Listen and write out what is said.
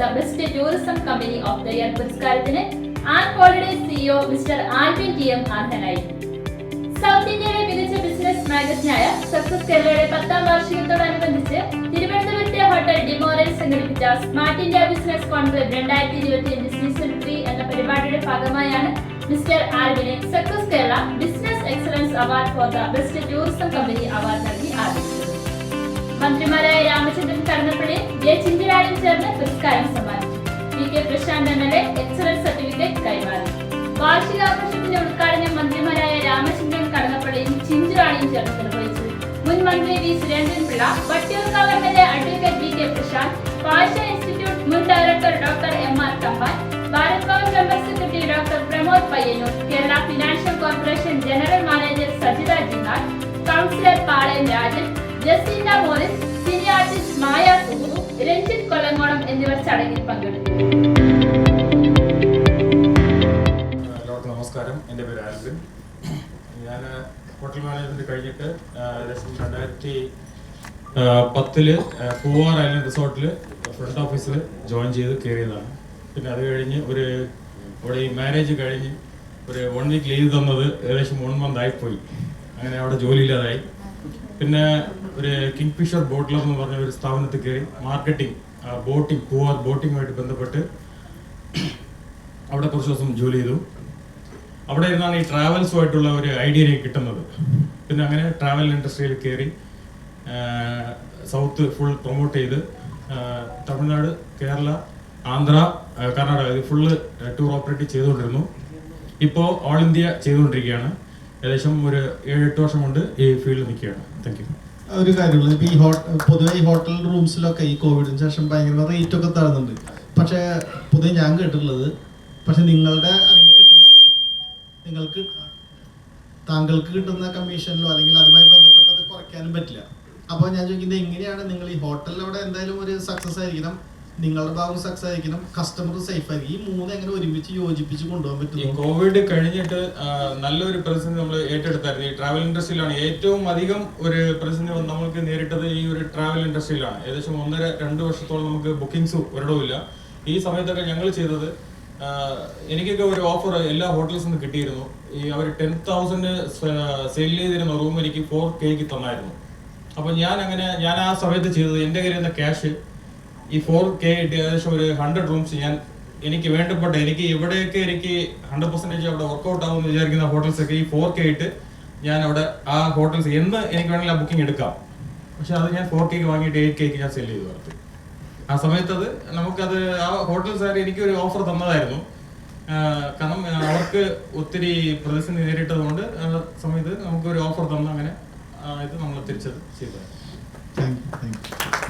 The best tourism company of the year പുരസ്കാരത്തിന് and holiday CEO mister Alvin T M അർഹനായി. South ഇന്ത്യയിലെ മികച്ച business മാഗസിനായ success കേരളയുടെ പത്താം വാർഷികത്തോടനുബന്ധിച്ച് തിരുവനന്തപുരത്തെ ഹോട്ടൽ ഡിമോറൽ സംഘടിപ്പിച്ച സ്മാർട്ട് ഇന്ത്യ ബിസിനസ് കോൺഗ്രസ് രണ്ടായിരത്തി ഇരുപത്തിയഞ്ച് സീസൺ ത്രീ എന്ന പരിപാടിയുടെ ഭാഗമായാണ് mister ആൽവിനെ success Kerala business excellence award for the best tourism company award നൽകി ആദരിച്ചത്. മന്ത്രിമാരായ രാമചന്ദ്രൻ കടന്നപ്പള്ളി ജെ ചിഞ്ചിരാടും ചേർന്ന് പുരസ്കാരം സമ്മാനിച്ചു. P K Prashanth M L A excellence certificate കൈമാറി. വാർഷികാഘോഷത്തിന്റെ ഉദ്ഘാടനം മന്ത്രിമാരായ രാമചന്ദ്രൻ കടന്നപ്പള്ളിയും ചിഞ്ചിറാണിയും ചേർന്ന് നിർവഹിച്ചു. മുൻ മന്ത്രി V. Surendran Pillai Vattiyoorkavu M L A advocate V. K. Prashanth ഭാഷ ഇൻസ്റ്റിറ്റ്യൂട്ട് മുൻ director doctor M. R. Thampan Bharat Bhavan member secretary doctor Pramod Payyanur Kerala financial corporation general manager Sajitha Jinnal councillor Palayam Rajan Jaseena Monil cine artist Maya Suhu Ranjith Kollankonam എന്നിവർ ചടങ്ങിൽ പങ്കെടുത്തു. നമസ്കാരം. എന്റെ പേര് ആൽബിൻ ഞാൻ hotel management കഴിഞ്ഞിട്ട് രണ്ടായിരത്തി പത്തിൽ പൂവാർ ഐലൻഡ് റിസോർട്ടിൽ ഫ്രണ്ട് ഓഫീസിൽ ജോയിൻ ചെയ്ത് കയറിയതാണ്. പിന്നെ അത് കഴിഞ്ഞ് ഒരു അവിടെ ഈ മാരേജ് കഴിഞ്ഞ് ഒരു വൺ വീക്ക് ലീവ് തന്നത് ഏകദേശം വൺ മന്ത് ആയിപ്പോയി അങ്ങനെ അവിടെ ജോലിയില്ലാതായി. പിന്നെ ഒരു കിങ് ഫിഷർ ബോട്ട് ക്ലബ് എന്ന് പറഞ്ഞ ഒരു സ്ഥാപനത്തിൽ കയറി മാർക്കറ്റിംഗ് ബോട്ടിംഗ് പൂവാർ ബോട്ടിങ്ങുമായിട്ട് ബന്ധപ്പെട്ട് അവിടെ കുറച്ച് ദിവസം ജോലി ചെയ്തു. അവിടെ ഇരുന്നാണ് ഈ ട്രാവൽസുമായിട്ടുള്ള ഒരു ഐഡിയ എനിക്ക് കിട്ടുന്നത്. പിന്നെ അങ്ങനെ ട്രാവൽ ഇൻഡസ്ട്രിയിൽ കയറി സൗത്ത് ഫുൾ പ്രൊമോട്ട് ചെയ്ത് തമിഴ്നാട് കേരള ആന്ധ്ര കർണാടക ഇത് ഫുള്ള് ടൂർ ഓപ്പറേറ്റ് ചെയ്തുകൊണ്ടിരുന്നു. ഇപ്പോൾ ഓൾ ഇന്ത്യ ചെയ്തുകൊണ്ടിരിക്കുകയാണ്. ഏകദേശം ഒരു ഏഴ് എട്ട് വർഷം കൊണ്ട് ഈ ഫീൽഡിൽ നിൽക്കുകയാണ്. താങ്ക് യു ഒരു കാര്യമുള്ളൂ ഇപ്പൊ ഈ ഹോട്ട പൊതുവെ ഈ ഹോട്ടൽ റൂംസിലൊക്കെ ഈ കോവിഡിന് ശേഷം ഭയങ്കര റേറ്റ് ഒക്കെ താഴ്ന്നുണ്ട് പക്ഷേ പൊതുവെ ഞാൻ കേട്ടിട്ടുള്ളത് പക്ഷെ നിങ്ങളുടെ കിട്ടുന്ന നിങ്ങൾക്ക് താങ്കൾക്ക് കിട്ടുന്ന കമ്മീഷനിലോ അല്ലെങ്കിൽ അതുമായി ബന്ധപ്പെട്ടത് കുറയ്ക്കാനും പറ്റില്ല. അപ്പോൾ ഞാൻ ചോദിക്കുന്നത് എങ്ങനെയാണ് നിങ്ങൾ ഈ ഹോട്ടലിൽ അവിടെ എന്തായാലും ഒരു സക്സസ് ആയിരിക്കണം? നിങ്ങളുടെ ഭാഗം സക്സസ് ആയിരിക്കണം. കസ്റ്റമർ സേഫ് ആയിരിക്കും. ഈ മൂന്ന് എങ്ങനെ ഒരുമിച്ച് യോജിപ്പിച്ച് കൊണ്ടുപോകാൻ ഈ പറ്റും കോവിഡ് കഴിഞ്ഞിട്ട് നല്ലൊരു പ്രതിസന്ധി നമ്മൾ ഏറ്റെടുത്തായിരുന്നു. ഈ ട്രാവൽ ഇൻഡസ്ട്രിയിലാണ് ഏറ്റവും അധികം ഒരു പ്രതിസന്ധി നമ്മൾക്ക് നേരിട്ടത് ഈ ഒരു ട്രാവൽ ഇൻഡസ്ട്രിയിലാണ് ഏകദേശം ഒന്നര രണ്ട് വർഷത്തോളം നമുക്ക് ബുക്കിംഗ്സ് ഒരിടവുമില്ല. ഈ സമയത്തൊക്കെ ഞങ്ങൾ ചെയ്തത് എനിക്കൊക്കെ ഒരു ഓഫർ എല്ലാ ഹോട്ടൽസിൽ നിന്ന് കിട്ടിയിരുന്നു. ഈ അവർ ടെൻ തൗസൻഡ് സെയിൽ ചെയ്തിരുന്ന റൂം എനിക്ക് ഫോർ കെക്ക് തന്നായിരുന്നു. അപ്പൊ ഞാൻ അങ്ങനെ ഞാൻ ആ സമയത്ത് ചെയ്തത് എന്റെ കയ്യിൽ നിന്ന് ക്യാഷ് ഈ ഫോർ കെ ഏകദേശം ഒരു ഹൺഡ്രഡ് റൂംസ് ഞാൻ എനിക്ക് വേണ്ടപ്പെട്ട എനിക്ക് എവിടെയൊക്കെ എനിക്ക് ഹൺഡ്രഡ് പെർസെന്റേജ് അവിടെ വർക്ക്ഔട്ട് ആകുമെന്ന് വിചാരിക്കുന്ന ഹോട്ടൽസ് ഒക്കെ ഈ ഫോർ കെ ഇട്ട് ഞാൻ അവിടെ ആ ഹോട്ടൽസ് എന്ന് എനിക്ക് വേണമെങ്കിൽ ആ ബുക്കിംഗ് എടുക്കാം. പക്ഷെ അത് ഞാൻ ഫോർ കെക്ക് വാങ്ങിയിട്ട് എയ്റ്റ് കെക്ക് ഞാൻ സെൽ ചെയ്തു വർത്ത് ആ സമയത്ത് അത് നമുക്കത് ആ എനിക്ക് ഒരു ഓഫർ തന്നതായിരുന്നു. കാരണം അവർക്ക് ഒത്തിരി പ്രതിസന്ധി നേരിട്ടത് കൊണ്ട് ആ സമയത്ത് നമുക്ക് ഒരു ഓഫർ തന്ന അങ്ങനെ ഇത് നമ്മൾ തിരിച്ചത് ചെയ്തു താങ്ക് യു താങ്ക് യു